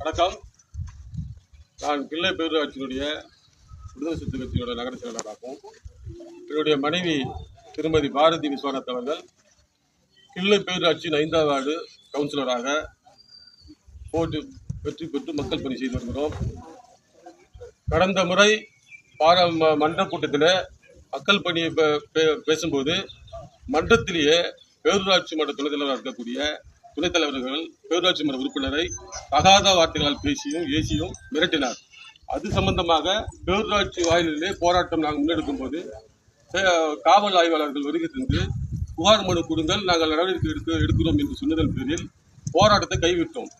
வணக்கம். நான் கிள்ளை பேரூராட்சியினுடைய விடுதலை சிறுத்தை கட்சியோட நகர செயலாளராகவும் என்னுடைய மனைவி திருமதி பாரதி விஸ்வநாத் அவர்கள் கிள்ளை பேரூராட்சியின் ஐந்தாவது வார்டு கவுன்சிலராக போட்டு வெற்றி பெற்று மக்கள் பணி செய்து வருகிறோம். கடந்த முறை பார ம- மன்ற கூட்டத்தில் மக்கள் பணியை பே- பேசும்போது மன்றத்திலேயே பேரூராட்சி மன்ற துணைத் தலைவராக இருக்கக்கூடிய துணைத் தலைவர்கள் பேரூராட்சி மன்ற உறுப்பினரை தகாத வார்த்தைகளால் பேசியும் ஏசியும் மிரட்டினார். அது சம்பந்தமாக பேரூராட்சி வாயிலே போராட்டம் நாங்கள் முன்னெடுக்கும் போது காவல் ஆய்வாளர்கள் வருகை தந்து புகார் மனு கொடுங்கள் நாங்கள் நடவடிக்கை எடுக்க எடுக்கிறோம் என்று சொன்னதன் பேரில் போராட்டத்தை கைவிட்டோம்.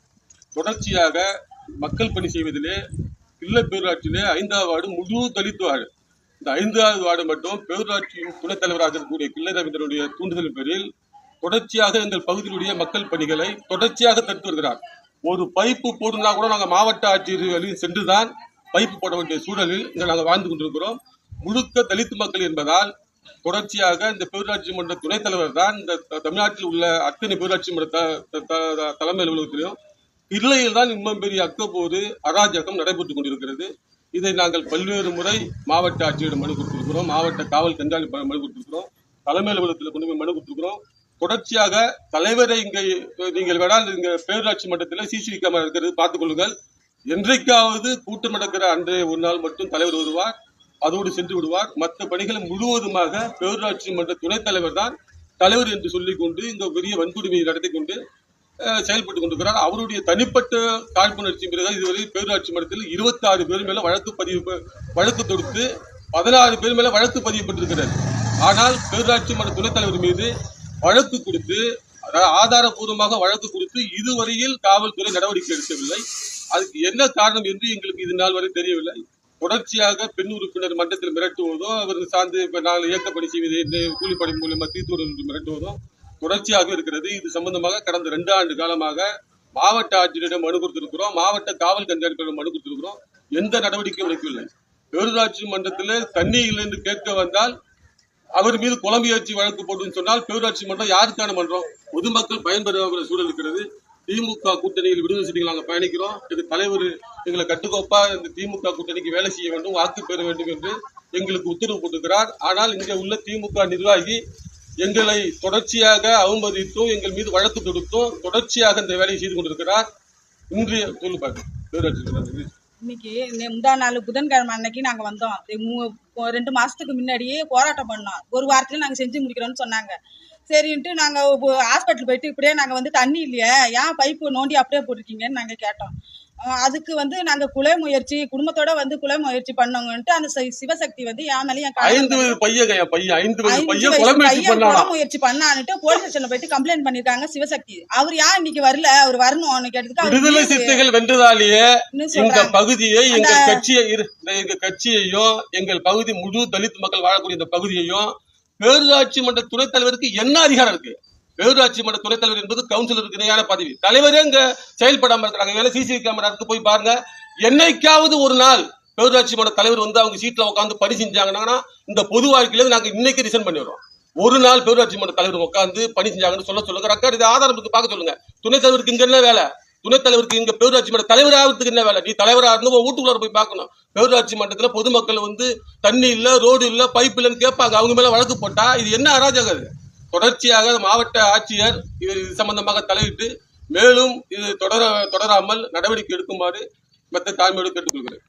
தொடர்ச்சியாக மக்கள் பணி செய்வதிலே இல்லை பேரூராட்சியிலே ஐந்தாவது வார்டு முழு தலித்து வார்டு. இந்த ஐந்தாவது வார்டு மட்டும் பேரூராட்சியின் துணைத் தலைவராக இருக்கக்கூடிய கிள்ளை ரவீந்திரனுடைய தூண்டுதல் பேரில் தொடர்ச்சியாக எங்கள் பகுதியிலுடைய மக்கள் பணிகளை தொடர்ச்சியாக தடுத்து வருகிறார். ஒரு பைப்பு போடுனா கூட நாங்கள் மாவட்ட ஆட்சியர் வழியில் சென்றுதான் பைப்பு போட வேண்டிய சூழலில் இங்கே நாங்கள் வாழ்ந்து கொண்டிருக்கிறோம். முழுக்க தலித்து மக்கள் என்பதால் தொடர்ச்சியாக இந்த பேரூராட்சி மன்ற துணைத் தலைவர் தான் இந்த தமிழ்நாட்டில் உள்ள அத்தனை பேரூராட்சி மன்ற த- த- தலைமை அலுவலகத்திலும் இல்லையில் தான் இன்னும் பெரிய அக்கப்போது அராஜகம் நடைபெற்றுக் கொண்டிருக்கிறது. இதை நாங்கள் பல்வேறு முறை மாவட்ட ஆட்சியரிடம் மனு கொடுத்திருக்கிறோம். மாவட்ட காவல் கண்காணிப்பாளர் மனு கொடுத்திருக்கிறோம். தலைமை அலுவலகத்தில் கொண்டு போய் மனு கொடுத்திருக்கிறோம். தொடர்ச்சியாக தலைவரை இங்கே நீங்கள் வேணால் இங்க பேரூராட்சி மன்றத்தில் சிசிவி கேமரா இருக்கிறது பார்த்துக் கொள்ளுங்கள். என்றைக்காவது கூட்டம் நடக்கிற அன்றைய ஒரு நாள் மட்டும் தலைவர் வருவார் அதோடு சென்று விடுவார். மற்ற பணிகளை முழுவதுமாக பேரூராட்சி மன்ற துணைத் தலைவர் தான் தலைவர் என்று சொல்லிக் கொண்டு இந்த பெரிய வன்கொடுமையை நடத்தி கொண்டு அஹ், செயல்பட்டுக் கொண்டிருக்கிறார். அவருடைய தனிப்பட்ட காழ்ப்புணர்ச்சி பிறகு இதுவரை பேரூராட்சி மன்றத்தில் இருபத்தி ஆறு பேர் மேல வழக்கு பதிவு வழக்கு தொடுத்து பதினாறு பேர் மேல வழக்கு பதியப்பட்டிருக்கிறது ஆனால் பேரூராட்சி மன்ற துணைத் தலைவர் மீது வழக்கு கொடுத்து ஆதாரபூர்வமாக வழக்கு கொடுத்து இதுவரையில் காவல்துறை நடவடிக்கை எடுக்கவில்லை. அதுக்கு என்ன காரணம் என்று எங்களுக்கு இது நாள் வரை தெரியவில்லை. தொடர்ச்சியாக பெண் உறுப்பினர் மன்றத்தில் மிரட்டுவதோ அவர் சார்ந்து இப்போ நாங்கள் இயக்கப்பணி செய்வது என்ன கூலிப்படை மூலியமாக தீர்த்து மிரட்டுவதோ தொடர்ச்சியாக இருக்கிறது. இது சம்பந்தமாக கடந்த ரெண்டு ஆண்டு காலமாக மாவட்ட ஆட்சியரிடம் மனு கொடுத்திருக்கிறோம். மாவட்ட காவல் கண்காணிப்பிடம் மனு கொடுத்திருக்கிறோம். எந்த நடவடிக்கையும் எடுக்கவில்லை. பேரூராட்சி மன்றத்தில் தண்ணி இல்லை என்று கேட்க வந்தால் அவர் மீது குழம்பியாட்சி வழக்கு போட்டுன்னு சொன்னால் பேரூராட்சி மன்றம் யாருக்கான மன்றம்? பொதுமக்கள் பயன்பெறுகிற சூழல் இருக்கிறது. திமுக கூட்டணியில் விடுதலை சிறுத்தைகள் நாங்கள் பயணிக்கிறோம். இது தலைவர் எங்களை கட்டுக்கோப்பா இந்த திமுக கூட்டணிக்கு வேலை செய்ய வேண்டும் வாக்கு பெற வேண்டும் என்று எங்களுக்கு உத்தரவு போட்டிருக்கிறார். ஆனால் இங்கே உள்ள திமுக நிர்வாகி எங்களை தொடர்ச்சியாக அவமதித்தும் எங்கள் மீது வழக்கு தொடுத்தும் தொடர்ச்சியாக இந்த வேலையை செய்து கொண்டிருக்கிறார். இன்றைய தொழில் பாரு பேரூராட்சி இன்னைக்கு முந்தா நாள் புதன்கிழமை அன்னைக்கு நாங்கள் வந்தோம். ரெண்டு மாசத்துக்கு முன்னாடியே போராட்டம் பண்ணோம். ஒரு வாரத்துல நாங்கள் செஞ்சு முடிக்கிறோம்னு சொன்னாங்க. சரின்ட்டு நாங்கள் ஹாஸ்பிட்டல் போயிட்டு இப்படியே நாங்க வந்து தண்ணி இல்லையே ஏன் பைப்பு நோண்டி அப்படியே போட்டிருக்கீங்கன்னு நாங்க கேட்டோம். அதுக்கு வந்து நாங்க குலை முயற்சி குடும்பத்தோட வந்து குலை முயற்சி பண்ணவங்கன்ட்டு அந்த சிவசக்தி வந்து என் மேலேயும் என் ஐந்து பையன் ஐந்து பையன் கொலை முயற்சி பண்ணான்னுட்டு போலீஸ் ஸ்டேஷன்ல போயிட்டு கம்ப்ளைண்ட் பண்ணிருக்காங்க சிவசக்தி. அவர் ஏன் இன்னைக்கு வரல? அவர் வரணும்னு கேட்டதுக்கு விடுதலை சிறுத்தைகள் வென்றதாலேயே சொல்றாங்க. பகுதியை எங்க கட்சியை எங்க கட்சியையும் எங்கள் பகுதி முழு தலித் மக்கள் வாழக்கூடிய இந்த பகுதியையும் பேரூராட்சி மன்ற துணைத் தலைவருக்கு என்ன அதிகாரம் இருக்கு? பேரூராட்சி மன்ற துணைத் தலைவர் என்பது கவுன்சிலருக்கு இணையான பதவி. தலைவரே இங்க செயல்படாம இருக்கிறாங்க. வேலை சிசிடிவி கேமரா இருக்கு போய் பாருங்க. என்னைக்காவது ஒரு நாள் பேரூராட்சி மன்ற தலைவர் வந்து அவங்க சீட்ல உட்காந்து பணி செஞ்சாங்கன்னா இந்த பொது வாழ்க்கையில நாங்க இன்னைக்கு ரிசைன் பண்ணிடுறோம். ஒரு நாள் பேரூராட்சி மன்ற தலைவர் உட்காந்து பணி செஞ்சாங்கன்னு சொல்ல சொல்லுங்க. ரெக்கார்டு இது ஆதாரம் இருக்கு பார்க்க சொல்லுங்க. துணைத் தலைவருக்கு இங்க என்ன வேலை? துணைத் தலைவருக்கு இங்க பேரூராட்சி மன்ற தலைவராகிறதுக்கு என்ன வேலை? நீ தலைவரா இருந்து உன் வீட்டுக்குள்ள போய் பார்க்கணும். பேரூராட்சி மன்றத்துல பொதுமக்கள் வந்து தண்ணி இல்ல ரோடு இல்ல பைப் இல்லைன்னு கேட்பாங்க. அவங்க மேல வழக்கு போட்டா இது என்ன அராஜகம் தொடர்ச்சியாக மாவட்ட ஆட்சியர் இது இது சம்பந்தமாக தலையிட்டு மேலும் இது தொடர தொடராமல் நடவடிக்கை எடுக்குமாறு மற்ற தாழ்மையோடு கேட்டுக்கொள்கிறேன்.